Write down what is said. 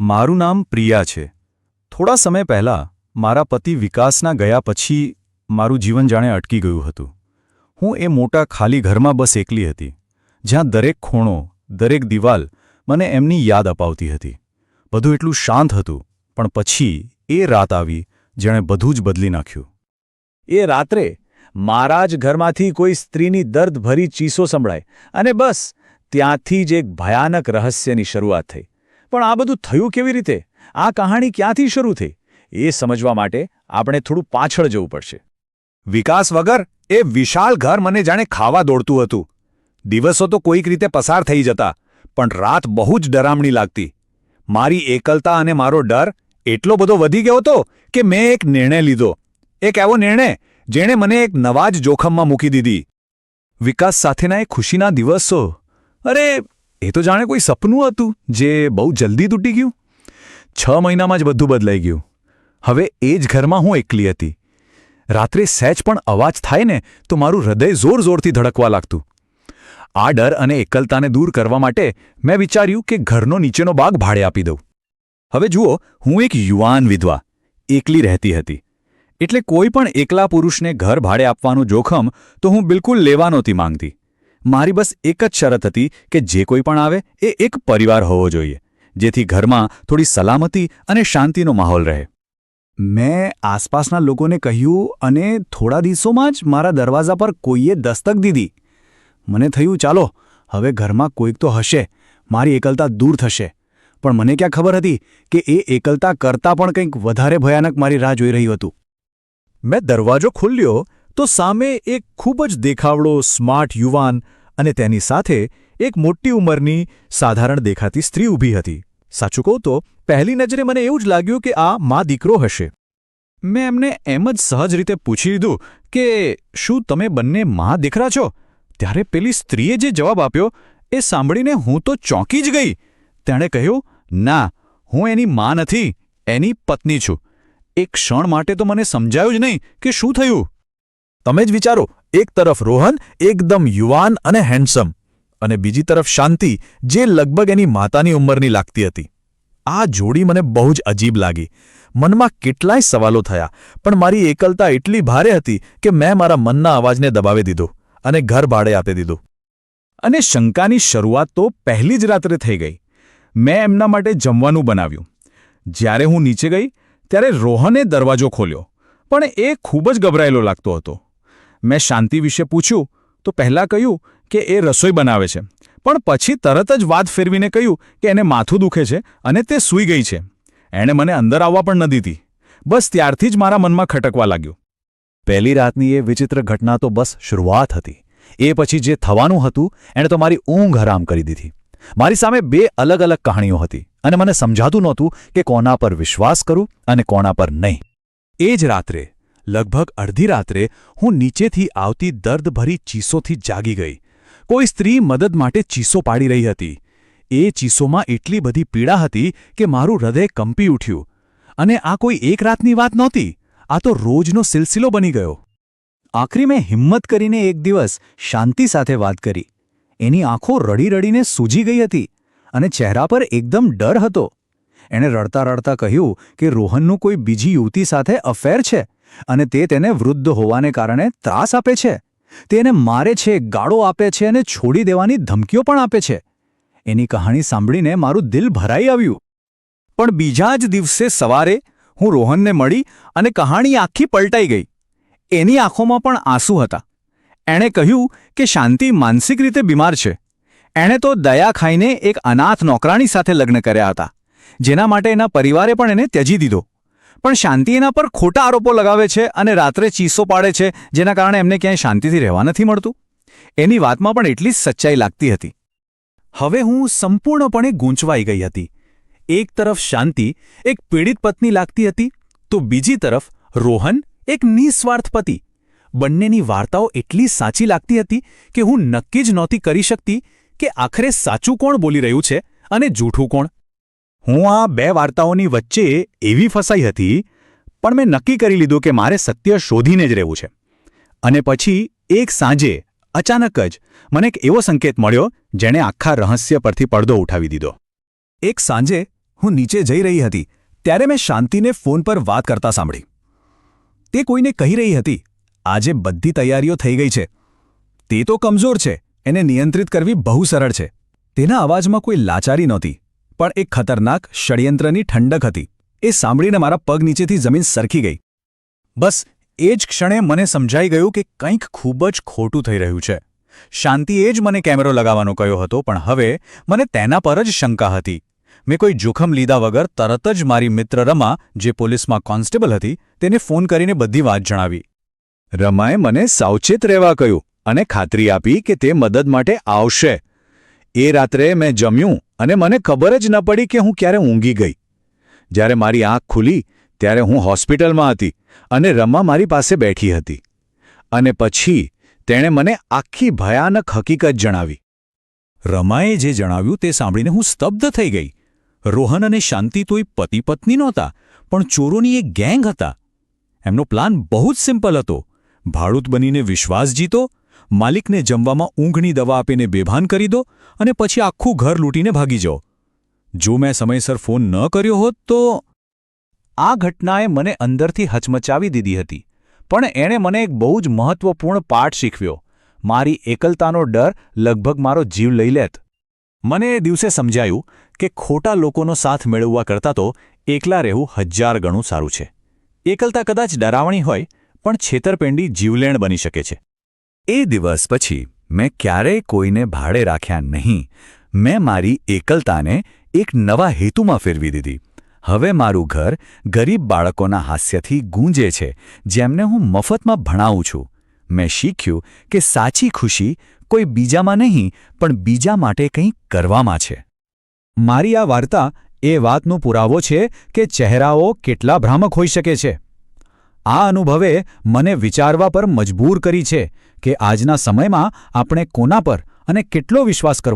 મારું નામ પ્રિયા છે. થોડા સમય પહેલાં મારા પતિ વિકાસના ગયા પછી મારું જીવન જાણે અટકી ગયું હતું. હું એ મોટા ખાલી ઘરમાં બસ એકલી હતી, જ્યાં દરેક ખૂણો, દરેક દિવાલ મને એમની યાદ અપાવતી હતી. બધું એટલું શાંત હતું, પણ પછી એ રાત આવી, જેણે બધું જ બદલી નાખ્યું. એ રાત્રે મારા જ ઘરમાંથી કોઈ સ્ત્રીની દર્દભરી ચીસો સંભળાય, અને બસ ત્યાંથી જ એક ભયાનક રહસ્યની શરૂઆત થઈ. પણ આ બધું થયું કેવી રીતે? આ કહાણી ક્યાંથી શરૂ થઈ? એ સમજવા માટે આપણે થોડું પાછળ જવું પડશે. વિકાસ વગર એ વિશાળ ઘર મને જાણે ખાવા દોડતું હતું. દિવસો તો કોઈક રીતે પસાર થઈ જતા, પણ રાત બહુ જ ડરામણી લાગતી. મારી એકલતા અને મારો ડર એટલો બધો વધી ગયો હતો કે મેં એક નિર્ણય લીધો. એક એવો નિર્ણય જેણે મને એક નવા જ જોખમમાં મૂકી દીધી. વિકાસ સાથેના એ ખુશીના દિવસો. અરે એ તો જાણે કોઈ સપનું હતું જે બહુ જલ્દી તૂટી ગયું? છ મહિનામાં જ બધું બદલાઈ ગયું. હવે એ જ ઘરમાં હું એકલી હતી. રાત્રે સહેજ પણ અવાજ થાય ને તો મારું હૃદય જોર જોરથી ધડકવા લાગતું. આ ડર અને એકલતાને દૂર કરવા માટે મેં વિચાર્યું કે ઘરનો નીચેનો ભાગ ભાડે આપી દઉં. હવે જુઓ, હું એક યુવાન વિધવા. એકલી રહેતી હતી. એટલે કોઈ પણ એકલા પુરુષને ઘર ભાડે આપવાનું જોખમ તો હું બિલકુલ લેવા નહોતી માંગતી. મારી બસ એક જ શરત હતી કે જે કોઈ પણ આવે એ એક પરિવાર હોવો જોઈએ, જેથી ઘરમાં થોડી સલામતી અને શાંતિનો માહોલ રહે. મેં આસપાસના લોકોને કહ્યું અને થોડા દિવસોમાં જ મારા દરવાજા પર કોઈએ દસ્તક દીધી. મને થયું, ચાલો, હવે ઘરમાં કોઈક તો હશે, મારી એકલતા દૂર થશે. પણ મને ક્યાં ખબર હતી કે એ એકલતા કરતાં પણ કંઈક વધારે ભયાનક મારી રાહ જોઈ રહ્યું હતું. મેં દરવાજો ખોલ્યો તો સામે એક ખૂબ જ દેખાવડો સ્માર્ટ યુવાન અને તેની સાથે એક મોટી ઉંમરની સાધારણ દેખાતી સ્ત્રી ઊભી હતી. સાચું કહું તો, પહેલી નજરે મને એવું જ લાગ્યું કે આ મા દીકરો હશે. મેં એમને એમ જ સહજ રીતે પૂછી લીધું કે, શું તમે બંને મા દીકરા છો? ત્યારે પેલી સ્ત્રીએ જે જવાબ આપ્યો, એ સાંભળીને હું તો ચોંકી જ ગઈ. તેણે કહ્યું, ના, હું એની મા નથી, એની પત્ની છું. એક ક્ષણ માટે તો મને સમજાયું જ નહીં કે શું થયું. તમે જ વિચારો, એક તરફ રોહન, એકદમ યુવાન અને હેન્ડસમ અને બીજી તરફ શાંતિ, જે લગભગ એની માતાની ઉંમરની લાગતી હતી. આ જોડી મને બહુ જ અજીબ લાગી. મનમાં કેટલાય સવાલો થયા, પણ મારી એકલતા એટલી ભારે હતી કે મેં મારા મનના અવાજને દબાવી દીધો અને ઘર ભાડે આપી દીધું. અને શંકાની શરૂઆત તો પહેલી જ રાત્રે થઈ ગઈ. મેં એમના માટે જમવાનું બનાવ્યું. જ્યારે હું નીચે ગઈ, ત્યારે રોહને દરવાજો ખોલ્યો, પણ એ ખૂબ જ ગભરાયેલો લાગતો હતો. મેં શાંતિ વિશે પૂછ્યું તો પહેલાં કહ્યું કે એ રસોઈ બનાવે છે. પણ પછી તરત જ વાત ફેરવીને કહ્યું કે એને માથું દુખે છે અને તે સૂઈ ગઈ છે. એણે મને અંદર આવવા પણ ન દીધી. બસ ત્યારથી જ મારા મનમાં ખટકવા લાગ્યું. પહેલી રાતની એ વિચિત્ર ઘટના તો બસ શરૂઆત હતી. એ પછી જે થવાનું હતું, એણે તો મારી ઊંઘ હરામ કરી દીધી. મારી સામે બે અલગ અલગ કહાણીઓ હતી અને મને સમજાતું નહોતું કે કોના પર વિશ્વાસ કરું અને કોના પર નહીં. એ જ રાત્રે લગભગ અડધી રાત્રે હું નીચેથી આવતી દર્દભરી ચીસોથી જાગી ગઈ. કોઈ સ્ત્રી મદદ માટે ચીસો પાડી રહી હતી. એ ચીસોમાં એટલી બધી પીડા હતી કે મારું હૃદય કંપી ઉઠ્યું. અને આ કોઈ એક રાતની વાત નહોતી. આ તો રોજનો સિલસિલો બની ગયો. આખરી મેં હિંમત કરીને એક દિવસ શાંતિ સાથે વાત કરી. એની આંખો રડી રડીને સૂજી ગઈ હતી અને ચહેરા પર એકદમ ડર હતો. એણે રડતા રડતા કહ્યું કે રોહનનું કોઈ બીજી યુવતી સાથે અફેર છે? અને તે તેને વૃદ્ધ હોવાને કારણે ત્રાસ આપે છે. તે એને મારે છે, ગાળો આપે છે અને છોડી દેવાની ધમકીઓ પણ આપે છે. એની કહાણી સાંભળીને મારું દિલ ભરાઈ આવ્યું. પણ બીજા જ દિવસે સવારે હું રોહનને મળી અને કહાણી આખી પલટાઈ ગઈ. એની આંખોમાં પણ આંસુ હતા. એણે કહ્યું કે શાંતિ માનસિક રીતે બીમાર છે. એણે તો દયા ખાઈને એક અનાથ નોકરાણી સાથે લગ્ન કર્યા હતા, જેના માટે એના પરિવારે પણ એને ત્યજી દીધો. પણ શાંતિ એના પર ખોટા આરોપો લગાવે છે અને રાત્રે ચીસો પાડે છે, જેના કારણે એમને ક્યાંય શાંતિથી રહેવા નથી મળતું. એની વાતમાં પણ એટલી જ સચ્ચાઈ લાગતી હતી. હવે હું સંપૂર્ણપણે ગૂંચવાઈ ગઈ હતી. એક તરફ શાંતિ, એક પીડિત પત્ની લાગતી હતી, તો બીજી તરફ રોહન, એક નિસ્વાર્થ પતિ. બંનેની વાર્તાઓ એટલી સાચી લાગતી હતી કે હું નક્કી જ નહોતી કરી શકતી કે આખરે સાચું કોણ બોલી રહ્યું છે અને જૂઠું કોણ. હું આ બે વાર્તાઓની વચ્ચે એવી ફસાઈ હતી, પણ મેં નક્કી કરી લીધું કે મારે સત્ય શોધીને જ રહેવું છે. અને પછી એક સાંજે અચાનક જ મને એક એવો સંકેત મળ્યો, જેણે આખા રહસ્ય પરથી પડદો ઉઠાવી દીધો. એક સાંજે હું નીચે જઈ રહી હતી, ત્યારે મેં શાંતિને ફોન પર વાત કરતા સાંભળી. તે કોઈને કહી રહી હતી, આજે બધી તૈયારીઓ થઈ ગઈ છે. તે તો કમજોર છે, એને નિયંત્રિત કરવી બહુ સરળ છે. તેના અવાજમાં કોઈ લાચારી નહોતી. પણ એક ખતરનાક ષડયંત્રની ઠંડક હતી. એ સાંભળીને મારા પગ નીચેથી જમીન સરખી ગઈ. બસ, એ જ ક્ષણે મને સમજાઈ ગયું કે કંઈક ખૂબ જ ખોટું થઈ રહ્યું છે. શાંતિએ જ મને કેમેરો લગાવવાનો કહ્યો હતો, પણ હવે મને તેના પર જ શંકા હતી. મેં કોઈ જોખમ લીધા વગર તરત જ મારી મિત્ર રમા, જે પોલીસમાં કોન્સ્ટેબલ હતી, તેને ફોન કરીને બધી વાત જણાવી. રમાએ મને સાવચેત રહેવા કહ્યું અને ખાતરી આપી કે તે મદદ માટે આવશે. એ રાત્રે મેં જમ્યું અને મને ખબર જ ન પડી કે હું ક્યારે ઊંઘી ગઈ. જ્યારે મારી આંખ ખુલી, ત્યારે હું હોસ્પિટલમાં હતી અને રમા મારી પાસે બેઠી હતી. અને પછી તેણે મને આખી ભયાનક હકીકત જણાવી. રમાએ જે જણાવ્યું તે સાંભળીને હું સ્તબ્ધ થઈ ગઈ. રોહન અને શાંતિ તોય પતિ પત્ની નહોતા, પણ ચોરોની એક ગેંગ હતા. એમનો પ્લાન બહુ જ સિમ્પલ હતો. ભાડૂત બનીને વિશ્વાસ જીતો માલિકને જમવામાં ઊંઘની દવા આપીને બેભાન કરી દો અને પછી આખું ઘર લૂંટીને ભાગી જાઓ. જો મેં સમયસર ફોન ન કર્યો હોત તો આ ઘટનાએ મને અંદરથી હચમચાવી દીધી હતી, પણ એણે મને એક બહુ જ મહત્વપૂર્ણ પાઠ શીખવ્યો. મારી એકલતાનો ડર લગભગ મારો જીવ લઈ લેત. મને એ દિવસે સમજાયું કે ખોટા લોકોનો સાથ મેળવવા કરતાં તો એકલા રહેવું હજાર ગણું સારું છે. એકલતા કદાચ ડરાવણી હોય, પણ છેતરપિંડી જીવલેણ બની શકે છે. એ દિવસ પછી મેં ક્યારેય કોઈને ભાડે રાખ્યા નહીં. મેં મારી એકલતાને એક નવા હેતુમાં ફેરવી દીધી. હવે મારું ઘર ગરીબ બાળકોના હાસ્યથી ગૂંજે છે, જેમને હું મફતમાં ભણાવું છું. મેં શીખ્યું કે સાચી ખુશી કોઈ બીજામાં નહીં, પણ બીજા માટે કંઈક કરવામાં છે. મારી આ વાર્તા એ વાતનો પુરાવો છે કે ચહેરાઓ કેટલા ભ્રામક હોઈ શકે છે. આ અનુભવે મને વિચારવા પર મજબૂર કરી છે કે આજના સમયમાં આપણે કોના પર અને કેટલો વિશ્વાસ કરવો